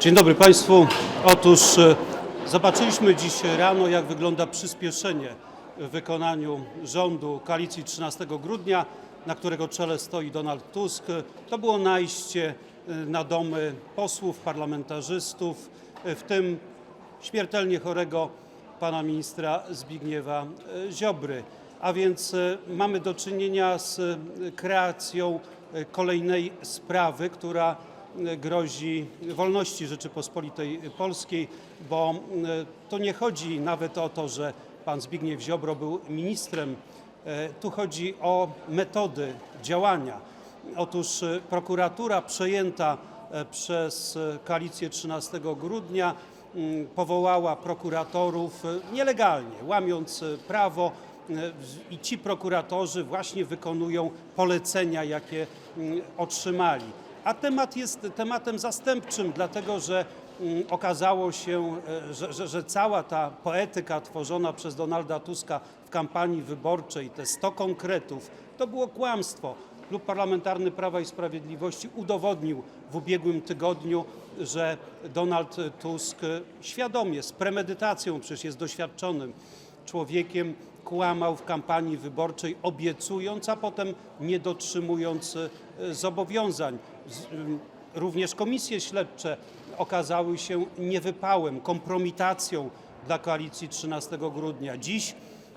Dzień dobry Państwu. Otóż e, zobaczyliśmy dziś rano, jak wygląda przyspieszenie w wykonaniu rządu koalicji 13 grudnia, na którego czele stoi Donald Tusk. To było najście e, na domy posłów, parlamentarzystów, e, w tym śmiertelnie chorego pana ministra Zbigniewa Ziobry. A więc mamy do czynienia z kreacją kolejnej sprawy, która grozi wolności Rzeczypospolitej Polskiej, bo e, to nie chodzi nawet o to, że pan Zbigniew Ziobro był ministrem, e, tu chodzi o metody działania. Otóż e, prokuratura przejęta przez koalicję 13 grudnia mm, powołała prokuratorów nielegalnie, łamiąc prawo i ci prokuratorzy właśnie wykonują polecenia, jakie mm, otrzymali. A temat jest tematem zastępczym, dlatego że mm, okazało się, e, że, że, że cała ta poetyka tworzona przez Donalda Tuska w kampanii wyborczej, te 100 konkretów, to było kłamstwo. Klub Parlamentarny Prawa i Sprawiedliwości udowodnił w ubiegłym tygodniu, że Donald Tusk świadomie, z premedytacją, przecież jest doświadczonym człowiekiem, kłamał w kampanii wyborczej, obiecując, a potem nie dotrzymując e, zobowiązań. Również komisje śledcze okazały się niewypałem, kompromitacją dla koalicji 13 grudnia. Dziś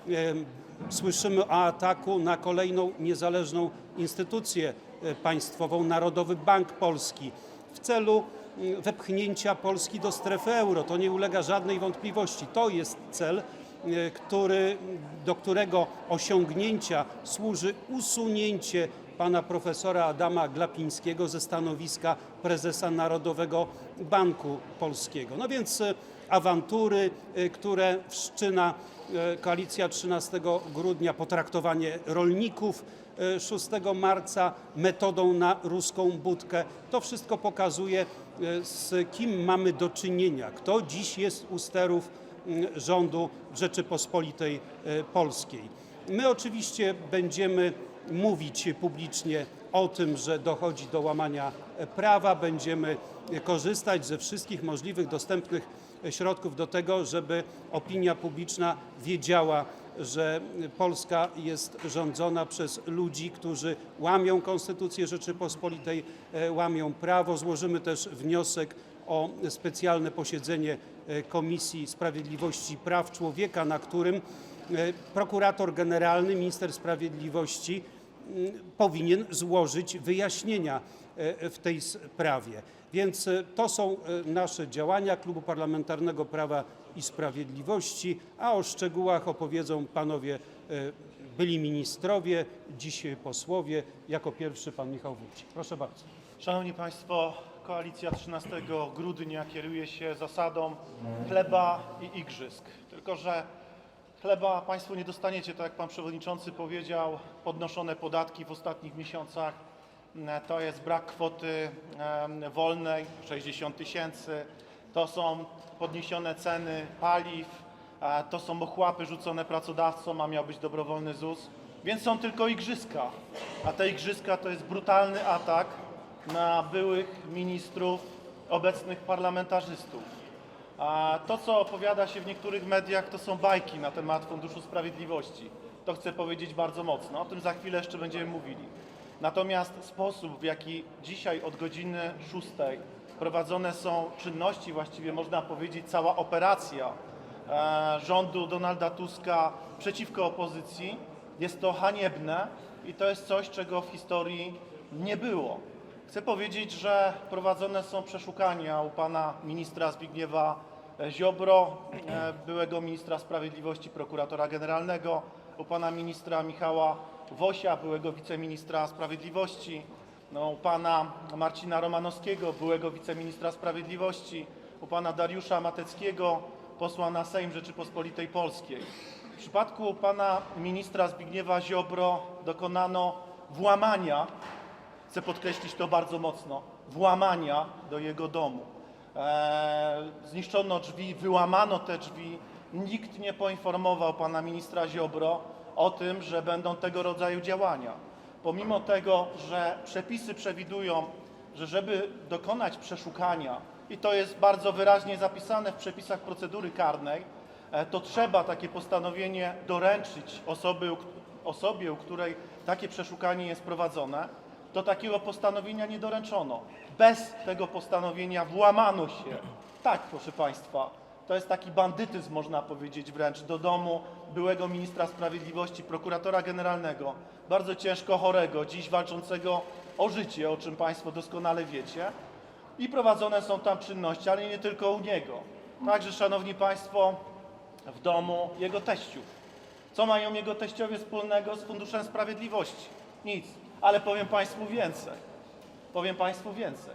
em, słyszymy o ataku na kolejną niezależną instytucję e, państwową, Narodowy Bank Polski, w celu wepchnięcia Polski do strefy euro. To nie ulega żadnej wątpliwości. To jest cel, e, który, do którego osiągnięcia służy usunięcie pana profesora Adama Glapińskiego ze stanowiska prezesa Narodowego Banku Polskiego. No więc e, awantury, e, które wszczyna e, koalicja 13 grudnia, potraktowanie rolników e, 6 marca metodą na ruską budkę. To wszystko pokazuje, e, z kim mamy do czynienia, kto dziś jest u sterów rządu Rzeczypospolitej e, Polskiej. My oczywiście będziemy mówić publicznie o tym, że dochodzi do łamania e, prawa, będziemy korzystać ze wszystkich możliwych dostępnych e, środków do tego, żeby opinia publiczna wiedziała, że Polska jest rządzona przez ludzi, którzy łamią Konstytucję Rzeczypospolitej, łamią prawo. Złożymy też wniosek o specjalne posiedzenie Komisji Sprawiedliwości i Praw Człowieka, na którym e, prokurator generalny, minister sprawiedliwości mm, powinien złożyć wyjaśnienia e, w tej sprawie. Więc e, to są e, nasze działania Klubu Parlamentarnego Prawa i Sprawiedliwości, a o szczegółach opowiedzą panowie e, byli ministrowie, dziś posłowie. Jako pierwszy pan Michał Wójcik. Proszę bardzo. Szanowni Państwo, koalicja 13 grudnia kieruje się zasadą chleba i igrzysk. Tylko, że chleba Państwo nie dostaniecie, tak jak Pan Przewodniczący powiedział, podnoszone podatki w ostatnich miesiącach. To jest brak kwoty wolnej 60 tysięcy, to są podniesione ceny paliw, to są ochłapy rzucone pracodawcom, a miał być dobrowolny ZUS. Więc są tylko igrzyska, a te igrzyska to jest brutalny atak na byłych ministrów, obecnych parlamentarzystów. A to, co opowiada się w niektórych mediach, to są bajki na temat Funduszu Sprawiedliwości. To chcę powiedzieć bardzo mocno. O tym za chwilę jeszcze będziemy mówili. Natomiast sposób, w jaki dzisiaj od godziny 6 prowadzone są czynności, właściwie można powiedzieć cała operacja e, rządu Donalda Tuska przeciwko opozycji, jest to haniebne i to jest coś, czego w historii nie było. Chcę powiedzieć, że prowadzone są przeszukania u pana ministra Zbigniewa e, Ziobro, e, byłego ministra sprawiedliwości, prokuratora generalnego, u pana ministra Michała Wosia, byłego wiceministra sprawiedliwości, no, u pana Marcina Romanowskiego, byłego wiceministra sprawiedliwości, u pana Dariusza Mateckiego, posła na Sejm Rzeczypospolitej Polskiej. W przypadku pana ministra Zbigniewa Ziobro dokonano włamania chcę podkreślić to bardzo mocno, włamania do jego domu. Eee, zniszczono drzwi, wyłamano te drzwi. Nikt nie poinformował pana ministra Ziobro o tym, że będą tego rodzaju działania. Pomimo tego, że przepisy przewidują, że żeby dokonać przeszukania, i to jest bardzo wyraźnie zapisane w przepisach procedury karnej, e, to trzeba takie postanowienie doręczyć osoby, osobie, u której takie przeszukanie jest prowadzone, to takiego postanowienia nie doręczono. Bez tego postanowienia włamano się. Tak, proszę Państwa, to jest taki bandytyzm, można powiedzieć wręcz, do domu byłego ministra sprawiedliwości, prokuratora generalnego, bardzo ciężko chorego, dziś walczącego o życie, o czym Państwo doskonale wiecie. I prowadzone są tam czynności, ale nie tylko u niego. Także, Szanowni Państwo, w domu jego teściów. Co mają jego teściowie wspólnego z Funduszem Sprawiedliwości? Nic. Ale powiem Państwu więcej. Powiem Państwu więcej.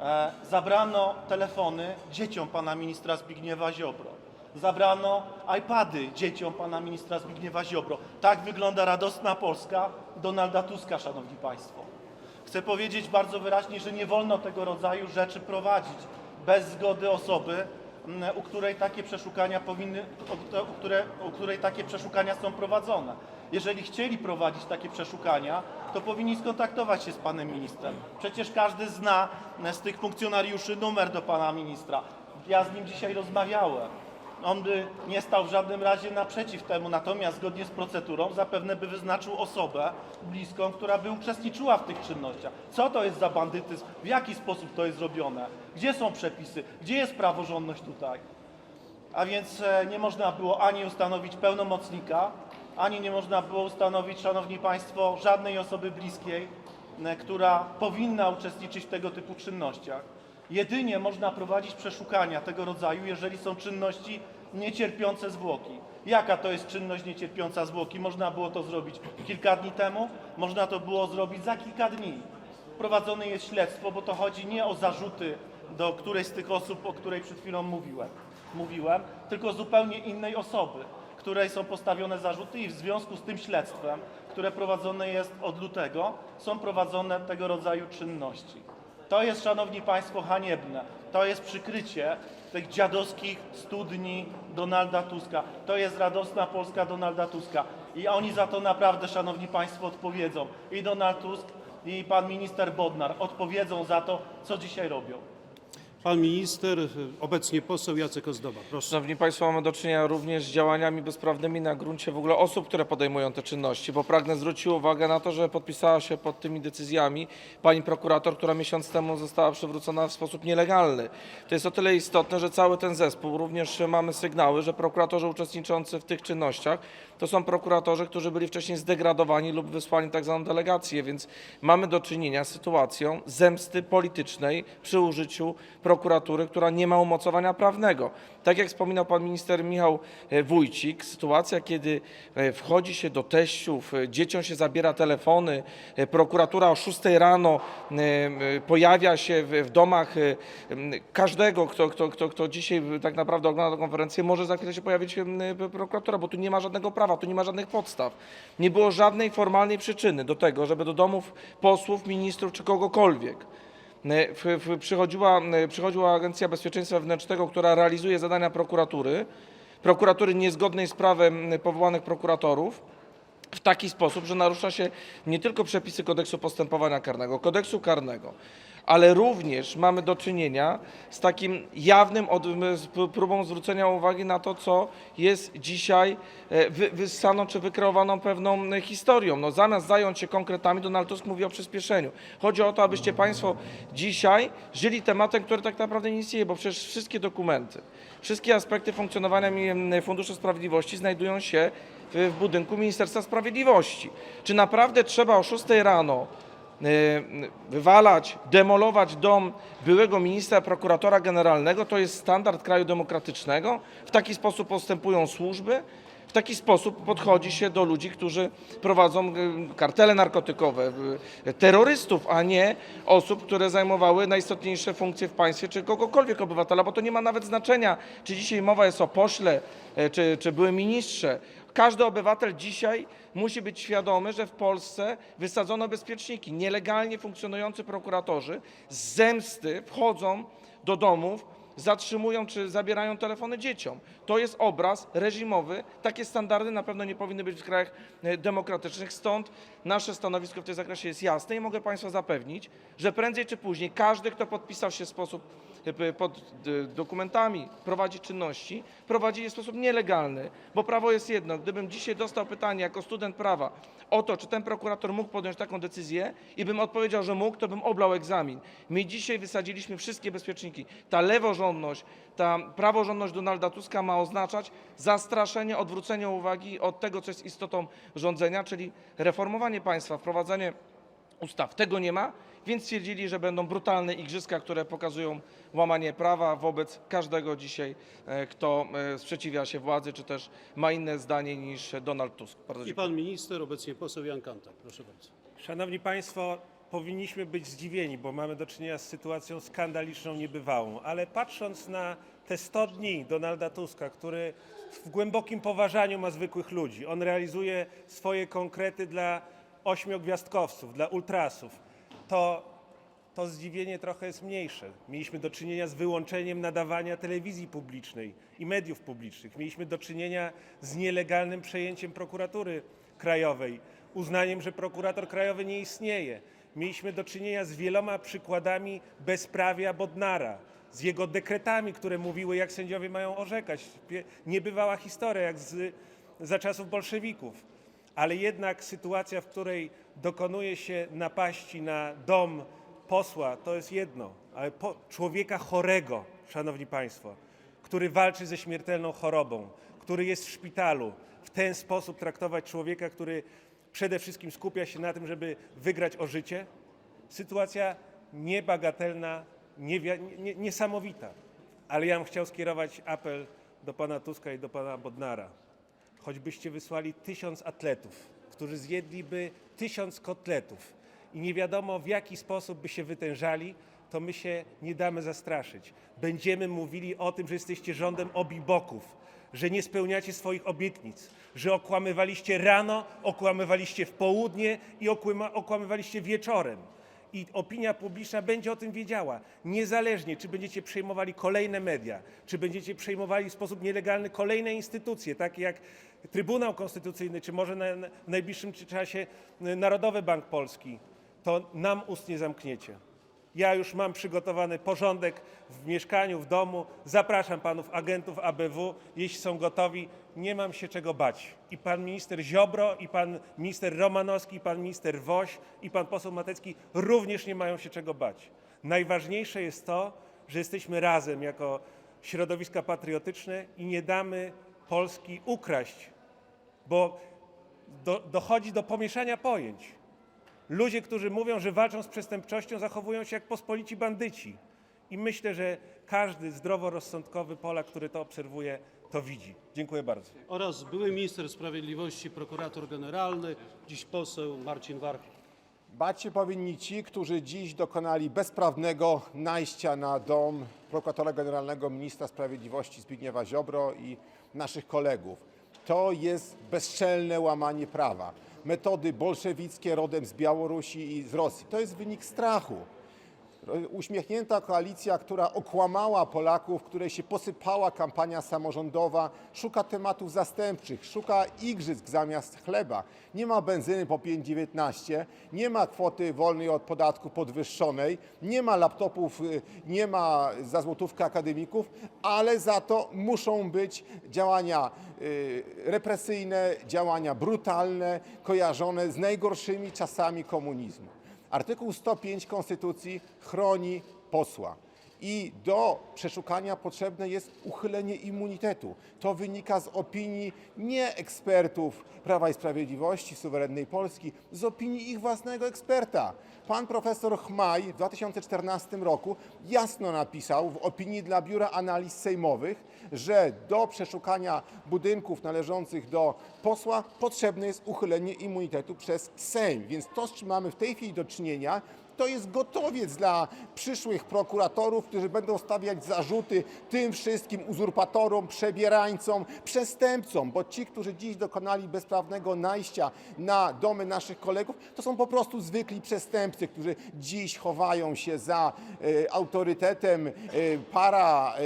E, zabrano telefony dzieciom pana ministra Zbigniewa Ziobro. Zabrano iPady dzieciom pana ministra Zbigniewa Ziobro. Tak wygląda radosna Polska Donalda Tuska, Szanowni Państwo. Chcę powiedzieć bardzo wyraźnie, że nie wolno tego rodzaju rzeczy prowadzić bez zgody osoby, u której takie przeszukania powinny, u, które, u której takie przeszukania są prowadzone. Jeżeli chcieli prowadzić takie przeszukania, to powinni skontaktować się z panem ministrem. Przecież każdy zna m, z tych funkcjonariuszy numer do pana ministra. Ja z nim dzisiaj rozmawiałem. On by nie stał w żadnym razie naprzeciw temu, natomiast zgodnie z procedurą zapewne by wyznaczył osobę bliską, która by uczestniczyła w tych czynnościach. Co to jest za bandytyzm? W jaki sposób to jest zrobione? Gdzie są przepisy? Gdzie jest praworządność tutaj? A więc e, nie można było ani ustanowić pełnomocnika, ani nie można było ustanowić, Szanowni Państwo, żadnej osoby bliskiej, e, która powinna uczestniczyć w tego typu czynnościach. Jedynie można prowadzić przeszukania tego rodzaju, jeżeli są czynności niecierpiące zwłoki. Jaka to jest czynność niecierpiąca zwłoki? Można było to zrobić kilka dni temu, można to było zrobić za kilka dni. Prowadzone jest śledztwo, bo to chodzi nie o zarzuty do którejś z tych osób, o której przed chwilą mówiłem, mówiłem tylko zupełnie innej osoby, której są postawione zarzuty i w związku z tym śledztwem, które prowadzone jest od lutego, są prowadzone tego rodzaju czynności. To jest, Szanowni Państwo, haniebne. To jest przykrycie tych dziadowskich studni Donalda Tuska. To jest radosna Polska Donalda Tuska. I oni za to naprawdę, Szanowni Państwo, odpowiedzą. I Donald Tusk, i pan minister Bodnar odpowiedzą za to, co dzisiaj robią. Pan minister, obecnie poseł Jacek Ozdoba. Proszę. Szanowni Państwo, mamy do czynienia również z działaniami bezprawnymi na gruncie w ogóle osób, które podejmują te czynności, bo pragnę zwrócić uwagę na to, że podpisała się pod tymi decyzjami pani prokurator, która miesiąc temu została przywrócona w sposób nielegalny. To jest o tyle istotne, że cały ten zespół, również mamy sygnały, że prokuratorzy uczestniczący w tych czynnościach to są prokuratorzy, którzy byli wcześniej zdegradowani lub wysłani tak zwaną delegację, więc mamy do czynienia z sytuacją zemsty politycznej przy użyciu prokuratury, która nie ma umocowania prawnego. Tak jak wspominał pan minister Michał e, Wójcik, sytuacja, kiedy e, wchodzi się do teściów, e, dzieciom się zabiera telefony, prokuratura o 6 rano pojawia się w, domach każdego, kto, kto, kto, kto dzisiaj tak naprawdę ogląda tę konferencję, może za chwilę się pojawić prokuratura, bo tu nie ma żadnego prawa, tu nie ma żadnych podstaw. Nie było żadnej formalnej przyczyny do tego, żeby do domów posłów, ministrów czy kogokolwiek przychodziła, e, przychodziła Agencja Bezpieczeństwa Wewnętrznego, która realizuje zadania prokuratury, prokuratury niezgodnej z prawem e, powołanych prokuratorów, w taki sposób, że narusza się nie tylko przepisy kodeksu postępowania karnego, kodeksu karnego, ale również mamy do czynienia z takim jawnym od, z próbą zwrócenia uwagi na to, co jest dzisiaj e, wy, wyssaną czy wykreowaną pewną e, historią. No, zamiast zająć się konkretami, Donald Tusk mówi o przyspieszeniu. Chodzi o to, abyście Państwo dzisiaj żyli tematem, który tak naprawdę nie istnieje, bo przecież wszystkie dokumenty, wszystkie aspekty funkcjonowania Funduszu Sprawiedliwości znajdują się w budynku Ministerstwa Sprawiedliwości. Czy naprawdę trzeba o 6 rano wywalać, demolować dom byłego ministra prokuratora generalnego? To jest standard kraju demokratycznego? W taki sposób postępują służby? W taki sposób podchodzi się do ludzi, którzy prowadzą e, kartele narkotykowe, e, terrorystów, a nie osób, które zajmowały najistotniejsze funkcje w państwie, czy kogokolwiek obywatela, bo to nie ma nawet znaczenia, czy dzisiaj mowa jest o pośle, czy, czy byłym ministrze. Każdy obywatel dzisiaj musi być świadomy, że w Polsce wysadzono bezpieczniki. Nielegalnie funkcjonujący prokuratorzy z zemsty wchodzą do domów, zatrzymują czy zabierają telefony dzieciom. To jest obraz reżimowy. Takie standardy na pewno nie powinny być w krajach e, demokratycznych. Stąd nasze stanowisko w tym zakresie jest jasne i mogę Państwa zapewnić, że prędzej czy później każdy, kto podpisał się w sposób y, pod dokumentami prowadzi czynności, prowadzi je w sposób nielegalny, bo prawo jest jedno. Gdybym dzisiaj dostał pytanie jako student prawa o to, czy ten prokurator mógł podjąć taką decyzję i bym odpowiedział, że mógł, to bym oblał egzamin. My dzisiaj wysadziliśmy wszystkie bezpieczniki. Ta leworządność, ta praworządność Donalda Tuska ma oznaczać zastraszenie, odwrócenie uwagi od tego, co jest istotą rządzenia, czyli reformowanie państwa, wprowadzenie ustaw. Tego nie ma, więc stwierdzili, że będą brutalne igrzyska, które pokazują łamanie prawa wobec każdego dzisiaj, e, kto e, sprzeciwia się władzy, czy też ma inne zdanie niż Donald Tusk. Bardzo I dziękuję. pan minister, obecnie poseł Jan Kantak. Proszę bardzo. Szanowni Państwo, powinniśmy być zdziwieni, bo mamy do czynienia z sytuacją skandaliczną, niebywałą. Ale patrząc na te 100 dni Donalda Tuska, który w głębokim poważaniu ma zwykłych ludzi, on realizuje swoje konkrety dla ośmiogwiazdkowców, dla ultrasów, to to zdziwienie trochę jest mniejsze. Mieliśmy do czynienia z wyłączeniem nadawania telewizji publicznej i mediów publicznych. Mieliśmy do czynienia z nielegalnym przejęciem prokuratury krajowej, uznaniem, że prokurator krajowy nie istnieje. Mieliśmy do czynienia z wieloma przykładami bezprawia Bodnara, z jego dekretami, które mówiły, jak sędziowie mają orzekać. Niebywała historia, jak z, za czasów bolszewików ale jednak sytuacja, w której dokonuje się napaści na dom posła, to jest jedno, ale po, człowieka chorego, szanowni państwo, który walczy ze śmiertelną chorobą, który jest w szpitalu, w ten sposób traktować człowieka, który przede wszystkim skupia się na tym, żeby wygrać o życie, sytuacja niebagatelna, niewia- nie, niesamowita. Ale ja bym chciał skierować apel do pana Tuska i do pana Bodnara choćbyście wysłali tysiąc atletów, którzy zjedliby tysiąc kotletów i nie wiadomo w jaki sposób by się wytężali, to my się nie damy zastraszyć. Będziemy mówili o tym, że jesteście rządem obiboków, że nie spełniacie swoich obietnic, że okłamywaliście rano, okłamywaliście w południe i okłamywaliście wieczorem i opinia publiczna będzie o tym wiedziała. Niezależnie, czy będziecie przejmowali kolejne media, czy będziecie przejmowali w sposób nielegalny kolejne instytucje, takie jak Trybunał Konstytucyjny, czy może na, w najbliższym czasie Narodowy Bank Polski, to nam ust nie zamkniecie. Ja już mam przygotowany porządek w mieszkaniu, w domu. Zapraszam panów agentów ABW, jeśli są gotowi. Nie mam się czego bać. I pan minister Ziobro, i pan minister Romanowski, i pan minister Woś, i pan poseł Matecki również nie mają się czego bać. Najważniejsze jest to, że jesteśmy razem jako środowiska patriotyczne i nie damy Polski ukraść, bo do, dochodzi do pomieszania pojęć. Ludzie, którzy mówią, że walczą z przestępczością, zachowują się jak pospolici bandyci. I myślę, że każdy zdroworozsądkowy Polak, który to obserwuje, to widzi. Dziękuję bardzo. Oraz były minister sprawiedliwości, prokurator generalny, dziś poseł Marcin Warchoł. Bać się powinni ci, którzy dziś dokonali bezprawnego najścia na dom prokuratora generalnego ministra sprawiedliwości Zbigniewa Ziobro i naszych kolegów. To jest bezczelne łamanie prawa. Metody bolszewickie rodem z Białorusi i z Rosji. To jest wynik strachu. Uśmiechnięta koalicja, która okłamała Polaków, której się posypała kampania samorządowa, szuka tematów zastępczych, szuka igrzysk zamiast chleba. Nie ma benzyny po 5,19, nie ma kwoty wolnej od podatku podwyższonej, nie ma laptopów, y, nie ma za złotówkę akademików, ale za to muszą być działania y, represyjne, działania brutalne, kojarzone z najgorszymi czasami komunizmu. Artykuł 105 Konstytucji chroni posła. I do przeszukania potrzebne jest uchylenie immunitetu. To wynika z opinii nie ekspertów Prawa i Sprawiedliwości, suwerennej Polski, z opinii ich własnego eksperta. Pan profesor Chmaj w 2014 roku jasno napisał w opinii dla Biura Analiz Sejmowych, że do przeszukania budynków należących do posła potrzebne jest uchylenie immunitetu przez Sejm. Więc to, z czym mamy w tej chwili do czynienia, to jest gotowiec dla przyszłych prokuratorów, którzy będą stawiać zarzuty tym wszystkim uzurpatorom, przebierańcom, przestępcom, bo ci, którzy dziś dokonali bezprawnego najścia na domy naszych kolegów, to są po prostu zwykli przestępcy, którzy dziś chowają się za e, autorytetem e, para e,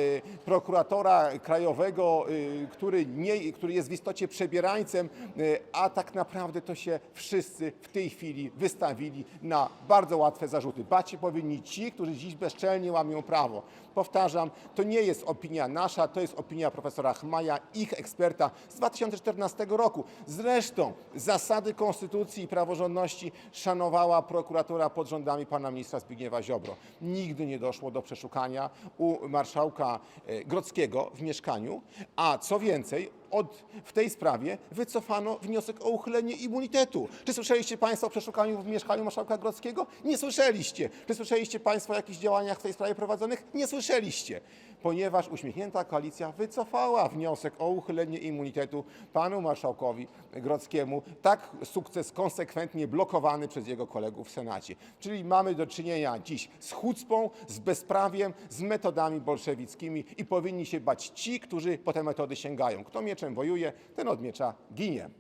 prokuratora krajowego, e, który, nie, który jest w istocie przebierańcem, e, a tak naprawdę to się wszyscy w tej chwili wystawili na bardzo łatwe łatwe zarzuty. Bać się powinni ci, którzy dziś bezczelnie łamią prawo. Powtarzam, to nie jest opinia nasza, to jest opinia profesora Chmaja, ich eksperta z 2014 roku. Zresztą zasady konstytucji i praworządności szanowała prokuratura pod rządami pana ministra Zbigniewa Ziobro. Nigdy nie doszło do przeszukania u marszałka e, Grodzkiego w mieszkaniu, a co więcej, od, w tej sprawie wycofano wniosek o uchylenie immunitetu. Czy słyszeliście Państwo o przeszukaniu w mieszkaniu marszałka Grodzkiego? Nie słyszeliście. Czy słyszeliście Państwo o jakichś działaniach w tej sprawie prowadzonych? Nie słyszeliście. Ponieważ uśmiechnięta koalicja wycofała wniosek o uchylenie immunitetu panu marszałkowi Grodzkiemu. Tak sukces konsekwentnie blokowany przez jego kolegów w Senacie. Czyli mamy do czynienia dziś z chucpą, z bezprawiem, z metodami bolszewickimi i powinni się bać ci, którzy po te metody sięgają. Kto mieczem wojuje, ten od miecza ginie.